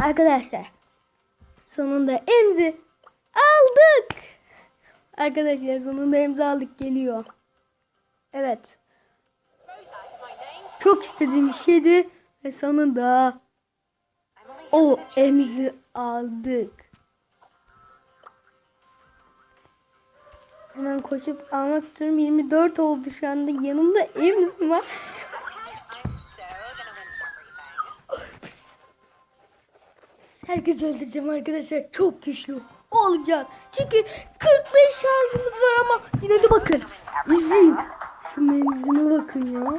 Arkadaşlar sonunda emzi aldık. Arkadaşlar sonunda emzi aldık geliyor. Evet. Çok istediğim şeydi ve sonunda o emzi aldık. Hemen koşup almak istiyorum. 24 oldu şu anda. Yanımda emzim var. Herkesi öldüreceğim arkadaşlar. Çok güçlü olacağız. Çünkü 45 şarjımız var ama yine de bakın. İzleyin. Şu menzine bakın ya.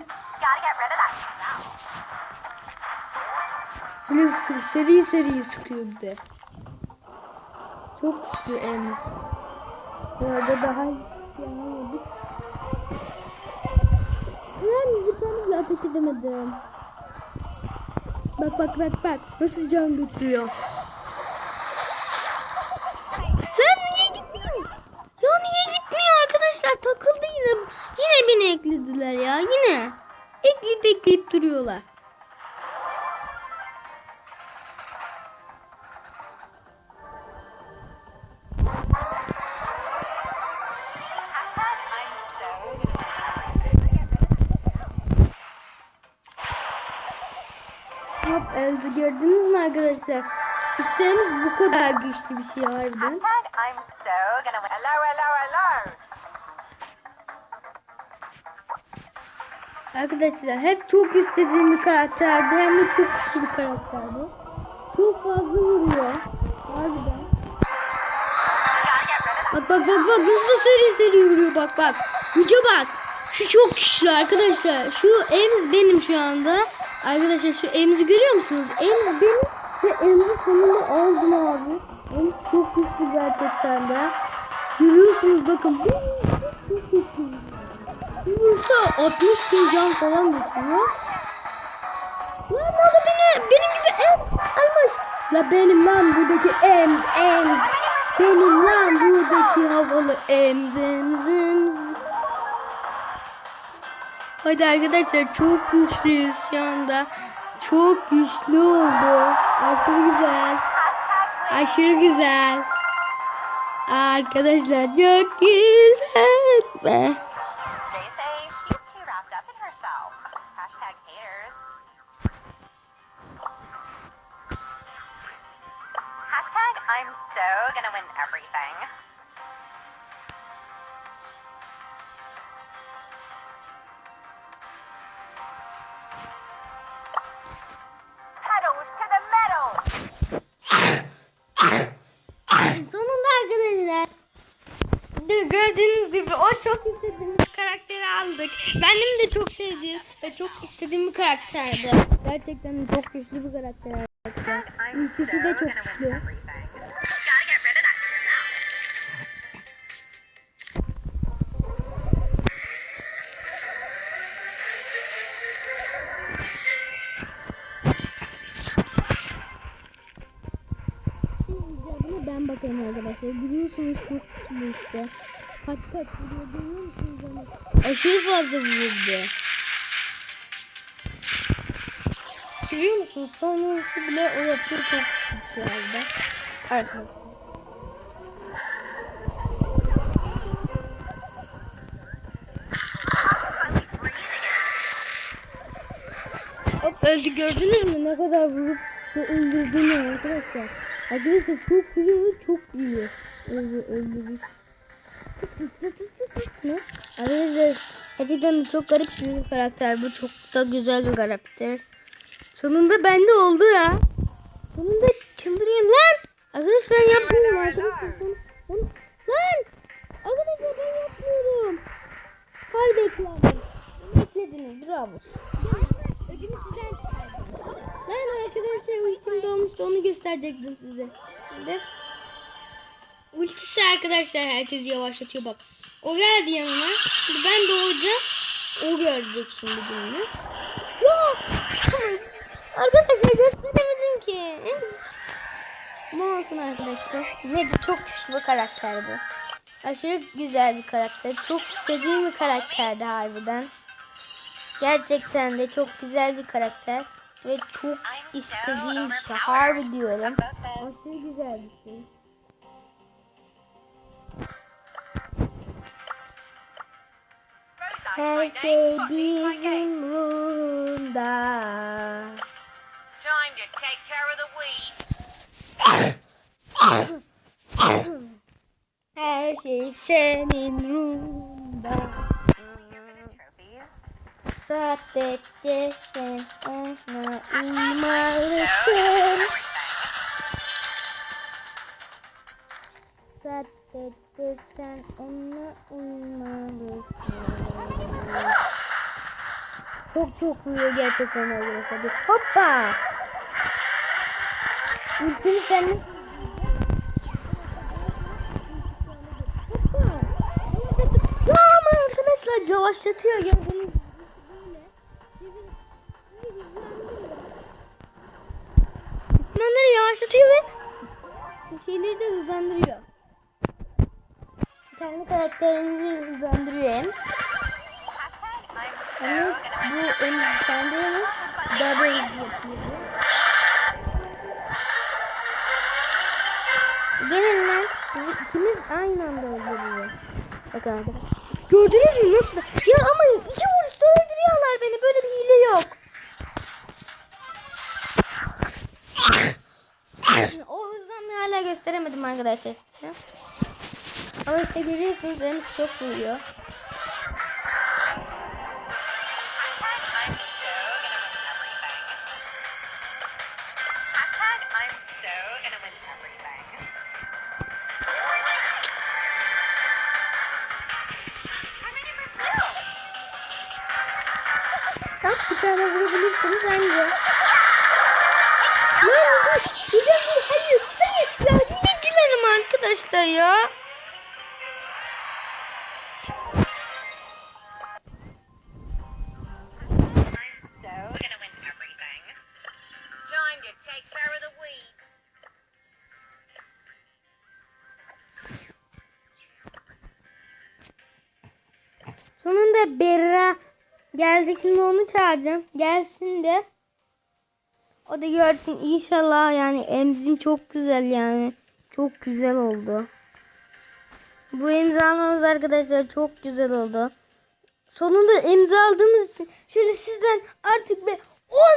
Böyle seri seri sıkıyor bir de. Çok güçlü emz. Bu arada daha yanamadık. Ben bir tane ateş edemedim. Bak bak bak bak. Nasıl can götürüyor. Sen niye gitmiyorsun? Ya niye gitmiyor arkadaşlar? Takıldı yine. Yine beni eklediler ya. Yine. Ekleyip ekleyip duruyorlar. Arkadaşlar? Sistemimiz bu kadar güçlü bir şey harbiden. Arkadaşlar hep çok istediğim bir karakterdi. Hem de çok güçlü bir karakterdi. Çok fazla vuruyor. Harbiden. Bak bak bak bak nasıl seri seri vuruyor bak bak. Güce bak. Şu çok güçlü arkadaşlar. Şu Ems benim şu anda. Arkadaşlar şu Ems'i görüyor musunuz? Ems benim ve Ems'i sonunda aldım abi. Ems çok güçlü gerçekten de. Görüyorsunuz bakın. Vursa 60 bin can falan düşüyor. Lan o da beni, benim gibi em almış. La benim lan buradaki em em. Benim lan buradaki havalı em zem zem. Hadi arkadaşlar çok güçlüyüz şu anda. Çok güçlü oldu. Aşırı güzel. Aşırı güzel. Arkadaşlar çok güzel be. I'm so gonna win everything. De- Gördüğünüz gibi o çok istediğimiz karakteri aldık. Benim de çok sevdiğim ve çok istediğim bir karakterdi. Gerçekten çok güçlü bir karakter İkisi de çok güçlü. Bakayım arkadaşlar. Biliyorsunuz çok güçlü işte. Kaç kaç vuruyor görüyor musunuz onu? Aşırı fazla vurdu. Görüyor musunuz? Sonrası bile o yapıyor çok güçlü halde. Arkadaşlar. Öldü gördünüz mü ne kadar vurup öldürdüğünü arkadaşlar. Arkadaşlar çok iyi çok iyi. Öldü öldürür. Ne? Arkadaşlar gerçekten çok garip bir karakter bu çok da güzel bir karakter. Sonunda bende oldu ya. Sonunda çıldırıyorum lan. Arkadaşlar yapmıyorum arkadaşlar. Lan. Arkadaşlar ben yapmıyorum. Hal bekledim. Beklediniz bravo. Ödümü Lan arkadaşlar ultim doğmuştu onu gösterecektim size. Şimdi ultisi arkadaşlar herkes yavaşlatıyor bak. O geldi yanıma. Şimdi ben doğacağım. O görecek şimdi bunu. Arkadaşlar gösteremedim ki. Ne olsun arkadaşlar. Ne çok güçlü bir karakter bu. Aşırı güzel bir karakter. Çok istediğim bir karakterdi harbiden. Gerçekten de çok güzel bir karakter. ve çok istediğim şey. Harbi diyorum. Aşırı güzel bir şey. has a living Time to take care of the weeds. has a not in my listen. Sen ona uymalısın. Çok çok uyuyor gerçekten arkadaşlar. Bir Hoppa. Ultimi sen Hoppa. Ya ama arkadaşlar yavaşlatıyor gördüğünüz Onları yavaşlatıyor ve şeyleri de hızlandırıyor. Kendi karakterinizi. I'm Ama bu en kendi hem daha yapıyor. Gelin lan. İkimiz aynı anda öldürüyor. Bakın arkadaşlar. Gördünüz mü nasıl? Ya ama iki vuruşta öldürüyorlar beni. Böyle bir hile yok. o hızlanmayı hala gösteremedim arkadaşlar. Ama işte görüyorsunuz hem çok vuruyor. Tam bir tane vurabilirsiniz bence. Lan kaç! Güzel hayır hayır ya. Sonunda Berra geldi. Şimdi onu çağıracağım. Gelsin de. O da görsün inşallah yani emzim çok güzel yani. Çok güzel oldu. Bu imzalamamız arkadaşlar çok güzel oldu. Sonunda imza aldığımız için şöyle sizden artık bir 10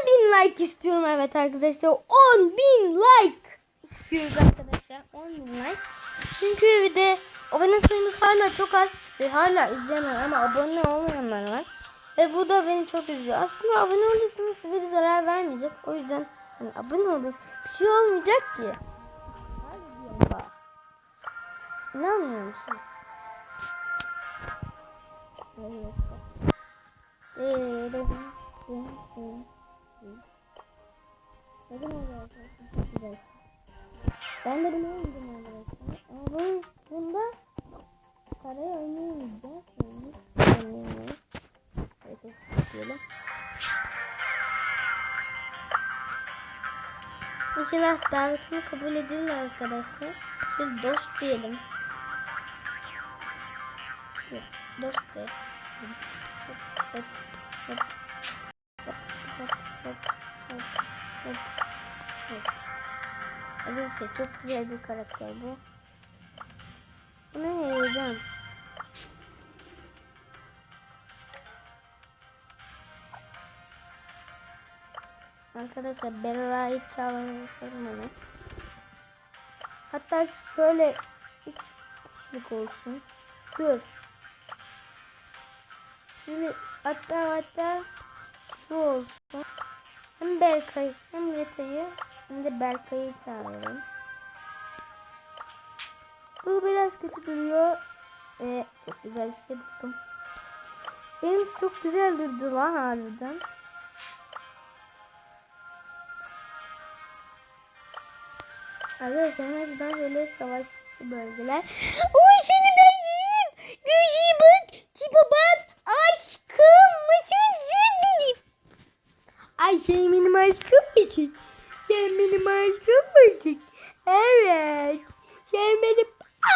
bin like istiyorum evet arkadaşlar. 10 bin like istiyoruz arkadaşlar. 10 bin like. Çünkü bir de abone sayımız hala çok az ve hala izleyenler ama abone olmayanlar var. Ve bu da beni çok üzüyor. Aslında abone olursanız size bir zarar vermeyecek. O yüzden hani abone olun. Bir şey olmayacak ki. İnanmıyor musun? Ben de bunu oynadım arkadaşlar. Ama bu, bunda Parayı oynayacağız. Ee, evet, başlayalım. İnşallah davetimi kabul edilir arkadaşlar. Biz dost diyelim. Yok, dost diyelim. Hop, hop, hop. Neyse çok güzel bir karakter bu. Bunu heyecan. Arkadaşlar Berra'yı çağıralım onu. Hatta şöyle üç kişilik olsun. Dur. Şimdi hatta hatta şu olsun. Hem Berkay hem Reta'yı hem de Berkay'ı çağıralım. Bu biraz kötü duruyor. Ve çok güzel bir şey buldum. Benim çok güzel durdu lan harbiden. Arkadaşlar hemen şöyle savaş bölgeler. Oy seni ben yiyeyim. Gözüye bak. Tipe bak. Aşkım. Mısın sen benim. Ay sen benim aşkım mısın? Sen benim aşkım mısın? Evet. Sen benim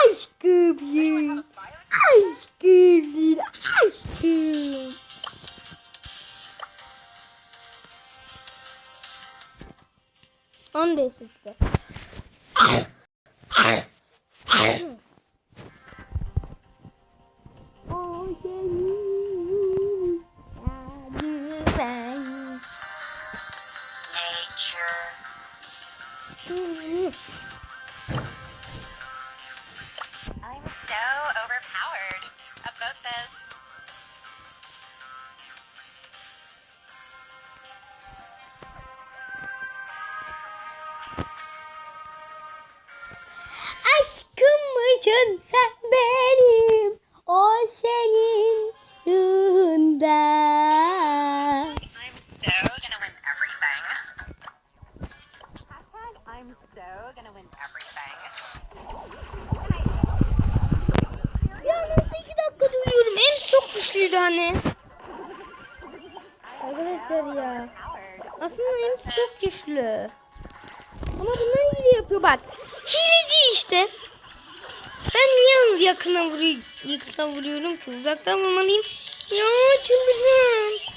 aşkımsın. Aşkımsın. Aşkım. 15 işte. Mısın sen benim o senin everything. Ya nasıl iki dakika duyuyorum en çok güçlüydü hani. Arkadaşlar ya. Aslında en çok güçlü. Ama bunlar hile yapıyor bak. Hileci işte. Ben niye yakına vuruyorum, yakına vuruyorum ki uzaktan vurmalıyım. Ya çıldırdım.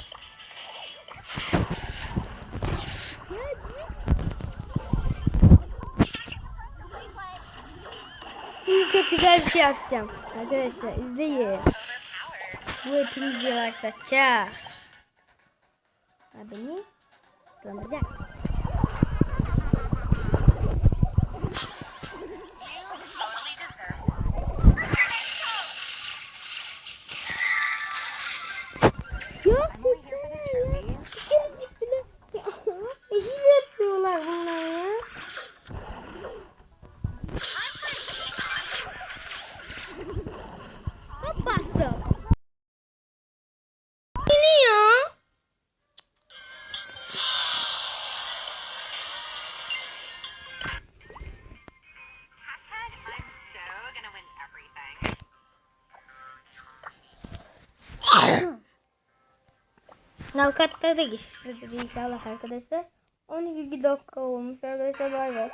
Şimdi çok güzel bir şey yapacağım. Arkadaşlar izleyin. Bu hepimiz yavaşlatacak. Ha beni Navkatlara da geçiştirdik inşallah arkadaşlar. 12 dakika olmuş arkadaşlar bay bay.